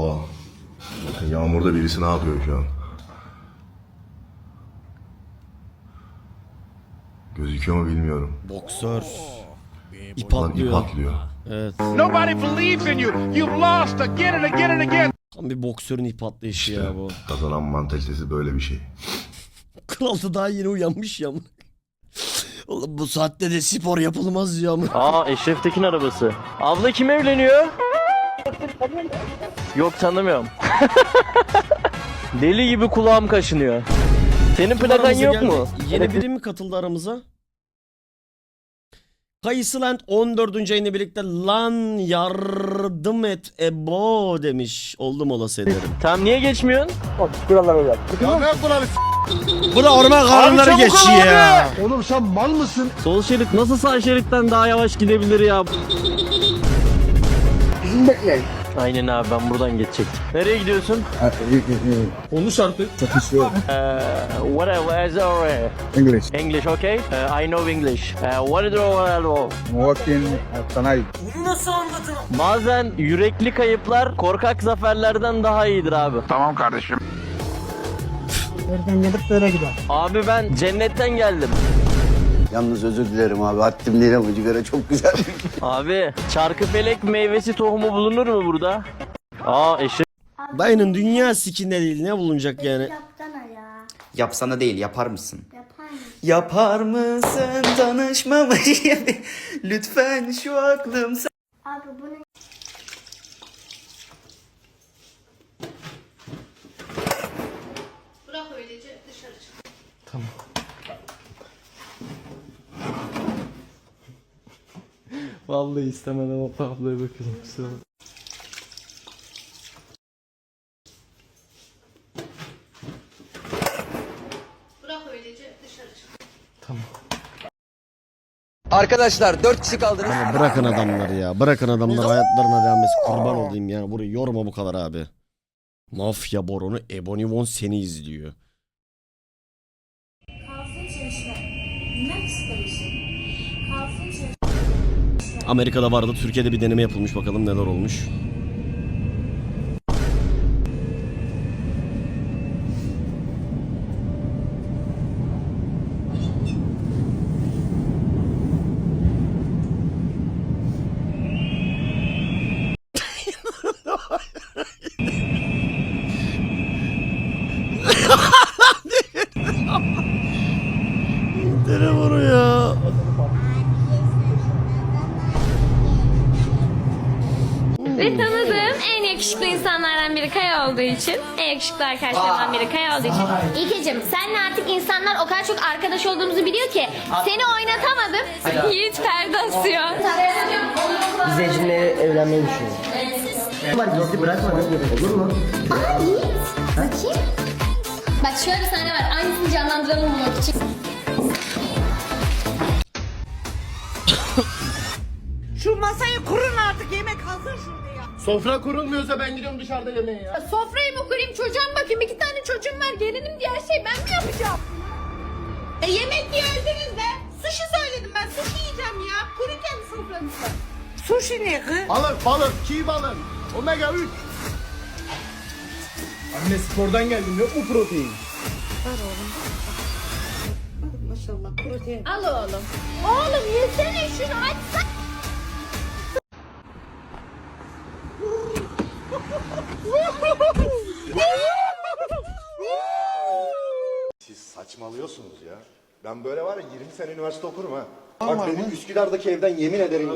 Oha. Bakın yağmurda birisi ne yapıyor şu an? Gözüküyor mu bilmiyorum. Boksör. İp Lan ip atlıyor. atlıyor. Evet. Nobody believes in you. You've lost again and again and again. Tam bir boksörün ip atlayışı ya bu. Kazanan mantalitesi böyle bir şey. Kral da daha yeni uyanmış ya. amına. Oğlum bu saatte de spor yapılmaz ya. amına. Aa Eşref Tekin arabası. Abla kim evleniyor? Yok tanımıyorum. Deli gibi kulağım kaşınıyor. Senin plakan Aramıza yok geldi. mu? Yeni biri mi katıldı aramıza? Kayısıland 14. ayını birlikte lan yardım et ebo demiş. Oldu molası ederim. Tamam niye geçmiyorsun? Bu da orman kanunları geçiyor ya. Oğlum sen mal mısın? Sol şerit nasıl sağ şeritten daha yavaş gidebilir ya? Bekleyin. Aynen abi ben buradan geçecektim. Nereye gidiyorsun? Konuş artık. Yok. Eee whatever is over. English. English okay? Uh, I know English. Uh, what is over? Walking Tanay. Bazen yürekli kayıplar korkak zaferlerden daha iyidir abi. Nereden gelip böyle gider. Abi ben cennetten geldim. Yalnız özür dilerim abi. Haddim değil ama cigara çok güzel. Abi çarkıfelek meyvesi tohumu bulunur mu burada? Aa eşek. Dayının dünya sikinde değil ne bulunacak yani. Yapsana ya. Yapsana değil yapar mısın? Yapar mısın? Yapar mısın tanışmamayı? Lütfen şu aklım Abi bu ne? Bırak öylece dışarı çık. Vallahi istemeden o tabloya bakıyorum kusura Bırak öylece dışarı çık. Arkadaşlar 4 kişi kaldınız. Ya bırakın adamları ya. Bırakın adamlar hayatlarına devam etsin. Kurban olayım ya. Burayı yorma bu kadar abi. Mafya boronu Ebony Von seni izliyor. Kalsın çeşme. Next station. Kalsın çeşme. Amerika'da vardı. Türkiye'de bir deneme yapılmış. Bakalım neler olmuş. Telefonu ya. Ve tanıdığım en yakışıklı insanlardan biri Kaya olduğu için, en yakışıklı arkadaşlarımdan biri Kaya olduğu için. İlkeciğim, senle artık insanlar o kadar çok arkadaş olduğumuzu biliyor ki seni oynatamadım. Yiğit perde asıyor. Biz Ece'yle evlenmeyi düşünüyoruz. Var gizli bırakmadık olur mu? Aa Yiğit, bakayım. Bak şöyle bir sahne var, aynısını canlandıralım bulmak için. Sofra kurulmuyorsa ben gidiyorum dışarıda yemeğe ya. Sofrayı mı kurayım, çocuğa mı bakayım? İki tane çocuğum var, gelinim diye her şeyi ben mi yapacağım? E yemek yerdiniz be. Sushi söyledim ben. Sushi yiyeceğim ya. Kurun kendi sofranızı. Sushi ne kız? Balık balık çiğ balık. Omega 3. Anne spordan geldim yok mu protein? Maşallah protein. Al oğlum. Oğlum yesene şunu açsana. Saçmalıyorsunuz ya. Ben böyle var ya 20 sene üniversite okurum ha. Bak benim Üsküdar'daki evden yemin ederim.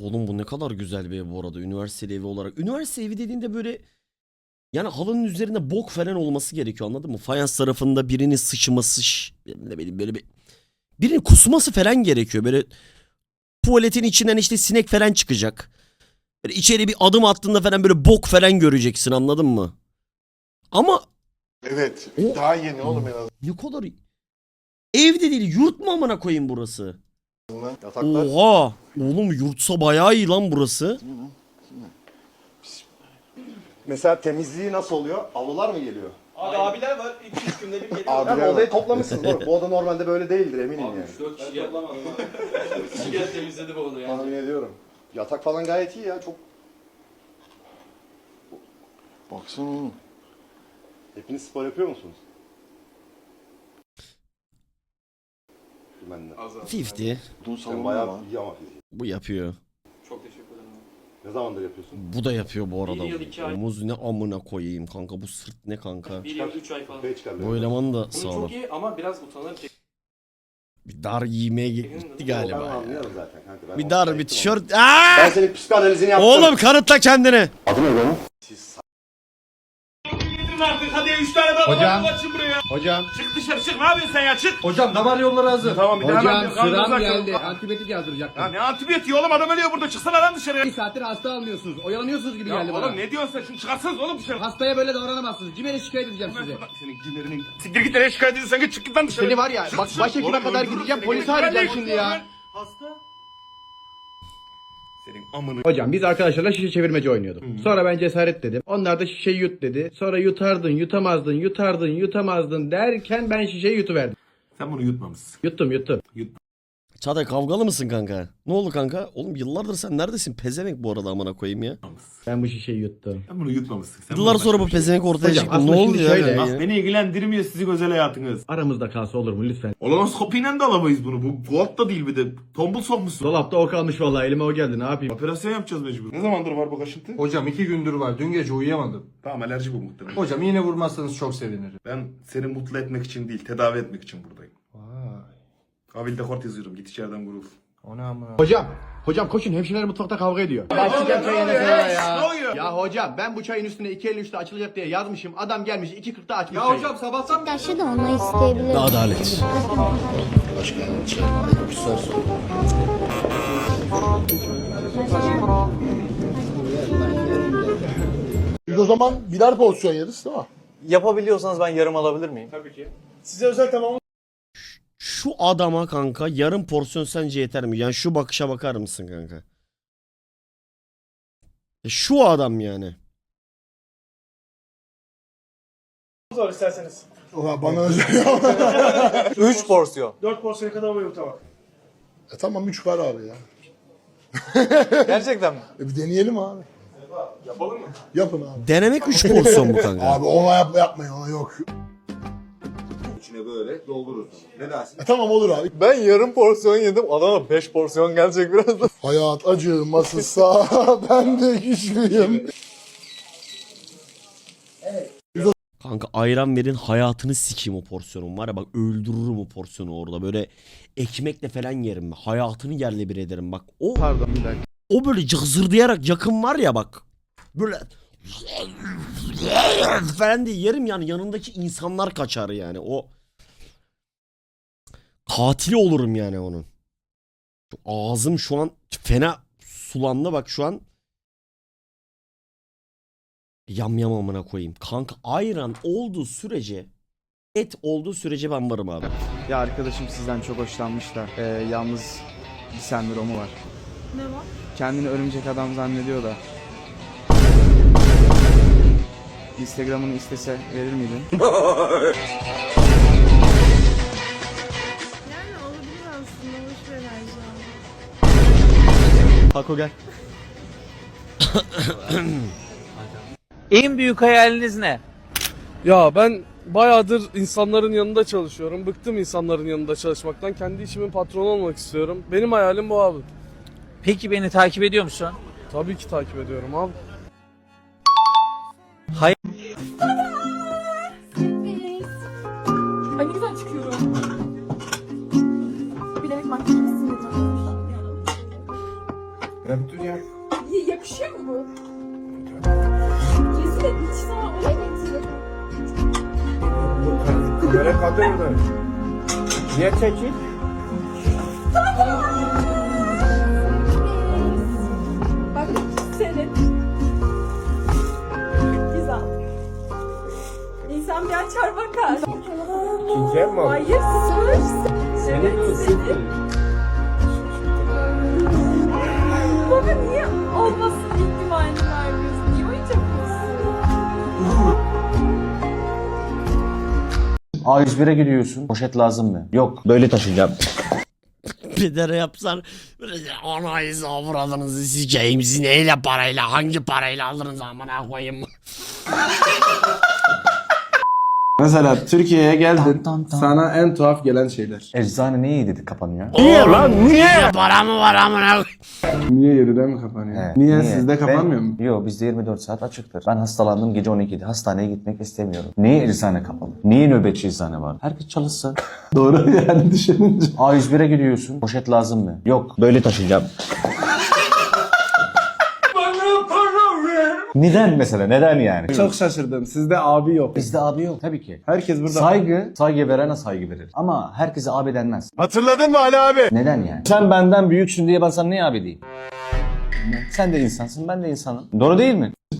Oğlum bu ne kadar güzel bir ev bu arada üniversiteli evi olarak. Üniversite evi dediğinde böyle yani halının üzerinde bok falan olması gerekiyor anladın mı? Fayans tarafında birinin sıçması, ne bileyim böyle bir birinin kusması falan gerekiyor. Böyle tuvaletin içinden işte sinek falan çıkacak. Böyle içeri bir adım attığında falan böyle bok falan göreceksin anladın mı? Ama Evet. O- Daha yeni oğlum en azından. ne kadar evde değil yurt mu amına koyayım burası? Yataklar. Oha! Oğlum yurtsa bayağı iyi lan burası. Mesela temizliği nasıl oluyor? Avlular mı geliyor? Abi abiler var. 2-3 günde bir geliyor. Abi odayı toplamışsınız. Bu oda normalde böyle değildir eminim yani. 4 kişi geldi. 4 kişi geldi temizledi bu olayı yani. Tahmin ediyorum. Yatak falan gayet iyi ya. Çok Baksana oğlum. Hepiniz spor yapıyor musunuz? Ben de. 50. Bunun Sen bayağı iyi ama fiziği. Bu yapıyor. Çok teşekkür ederim. Ne zamandır yapıyorsun? Bu da yapıyor bu arada. Bir yıl, iki ay. Omuz ne amına koyayım kanka bu sırt ne kanka. Bir yıl, üç ay falan. Çıkar. Bu eleman da Bunu sağlam. çok iyi ama biraz utanır. Bir dar giymeye gitti Ben galiba. ya. anlıyorum zaten kanka. Ben Bir onu dar çektim bir onu. tişört. Aa! Ben senin psikanalizini yaptım. Oğlum kanıtla kendini. Adı ne benim? Siz Hocam. Hocam. Çık dışarı çık. Ne yapıyorsun sen ya? Çık. Hocam damar yolları hazır. Tamam bir Hocam bir kan sıram geldi. Antibiyotik yazdıracaklar. Ya ne antibiyotiği oğlum adam ölüyor burada. Çıksana lan dışarıya. Bir saattir hasta almıyorsunuz. Oyalanıyorsunuz gibi Ya geldi oğlum bana. ne diyorsun sen? Şunu çıkarsanız oğlum dışarı. Hastaya böyle davranamazsınız. Cimer'e şikayet edeceğim size. Senin cimerinin... Siktir git nereye şikayet ediyorsun? Git çık git lan dışarı. Seni var ya bak başhekime Oğlum kadar gideceğim polisi Ben arayacağım şimdi ya. Hasta. Amını... Hocam biz arkadaşlarla şişe çevirmece oynuyorduk. Sonra ben cesaret dedim. Onlar da şişeyi yut dedi. Sonra yutardın, yutamazdın, yutardın, yutamazdın derken ben şişeyi yutuverdim. Sen bunu yutmamışsın. Yuttum yuttum. Çağatay kavgalı mısın kanka? Ne oldu kanka? Oğlum yıllardır sen neredesin? Pezevenk bu arada amına koyayım ya. Ben bu şişeyi yuttum. Sen bunu yutmamışsın. Sen Yıllar bunu sonra bu başka bir şey- pezevenk ortaya Hocam, çıktı. Ne aslında oldu şimdi ya? şöyle- Yani? Bak beni ilgilendirmiyor sizin özel hayatınız. Aramızda kalsa olur mu lütfen? Olonoskopiyle de alamayız bunu. Bu gold da değil bir de. Tombul sokmuşsun. Dolapta o kalmış vallahi elime o geldi ne yapayım? Operasyon yapacağız mecbur. Ne zamandır var bu kaşıntı? Hocam iki gündür var. Dün gece uyuyamadım. Tamam alerji bu muhtemelen. Hocam yine vurmazsanız çok sevinirim. Ben seni mutlu etmek için değil, tedavi etmek için buradayım. Vay. Kabilde kort yazıyorum. Git içeriden vurul. O ne amına? Hocam, hocam koşun hemşireler mutfakta kavga ediyor. Başlayacağım çayın Ne oluyor? ya. hocam ben bu çayın üstüne 2.53'te açılacak diye yazmışım. Adam gelmiş 2.40'da açmış Ya çayı. hocam sabahtan Yaşı da onu isteyebilir. Adalet. Biz o zaman birer porsiyon yeriz değil mi? Yapabiliyorsanız ben yarım alabilir miyim? Şu adama kanka yarım porsiyon sence yeter mi? Yani şu bakışa bakar mısın kanka? E Şu adam yani. Oha bana özel 3 porsiyon. E tamam 3 var abi ya. Gerçekten mi? E bir deneyelim abi. Yapalım mı? Yapın abi. Denemek 3 porsiyon mu kanka? Abi ona yapma yapmayın ona yok. Böyle doldurursun. Ne dersin? E tamam olur abi. Ben yarım porsiyon yedim. Adama 5 porsiyon gelecek birazdan. Hayat acımasızsa ben de güçlüyüm. Kanka ayran verin hayatını sikeyim o porsiyonun var ya bak öldürürüm o porsiyonu orada böyle ekmekle falan yerim hayatını yerle bir ederim bak o Pardon bir dakika. o böyle cızırdayarak yakın var ya bak böyle falan diye yerim yani yanındaki insanlar kaçar yani o katili olurum yani onun Şu ağzım şu an fena sulandı bak şu an Yam yam amına koyayım. Kanka ayran olduğu sürece et olduğu sürece ben varım abi. Ya arkadaşım sizden çok hoşlanmış da e, yalnız bir sendromu var. Ne var? Kendini örümcek adam zannediyor da. Instagram'ını istese verir miydin? Hako gel. en büyük hayaliniz ne? Ya ben bayağıdır insanların yanında çalışıyorum. Bıktım insanların yanında çalışmaktan. Kendi işimin patronu olmak istiyorum. Benim hayalim bu abi. Peki beni takip ediyor musun? Tabii ki takip ediyorum abi. Ay ne güzel çıkıyorum. Yakışıyor mu bu? Rezil etmiş sana. Evet. Kamera kadrında. Niye çekil? Bak senin. Güzel. İnsan bir açar bakar. Çiçeğim mi? Hayır sus. Evet senin. Baba A101'e gidiyorsun. Poşet lazım mı? Yok. Böyle taşıyacağım. Pedere yapsan böyle anayız avradınızı sikeyim sizi neyle parayla hangi parayla alırız amına koyayım. Mesela Türkiye'ye geldin. Sana en tuhaf gelen şeyler. Eczane niye dedi kapanıyor? Niye lan niye? Para mı var amına? Niye 7'de mi kapanıyor? niye? Sizde kapanmıyor mu? Yok bizde 24 saat açıktır. Ben hastalandım gece 12'de. Hastaneye gitmek istemiyorum. Niye eczane kapalı? Niye nöbetçi eczane var? Herkes çalışsın. Doğru yani düşününce. A101'e gidiyorsun. Poşet lazım mı? Yok. Böyle taşıyacağım. Neden mesela? Neden yani? Çok şaşırdım. Sizde abi yok. Bizde abi yok tabii ki. Herkes burada. Saygı, saygı verene saygı verir. Ama herkese abi denmez. Hatırladın mı Ali abi? Neden yani? Sen benden büyüksün diye ben sana niye abi diyeyim? Sen de insansın, ben de insanım. Doğru değil mi?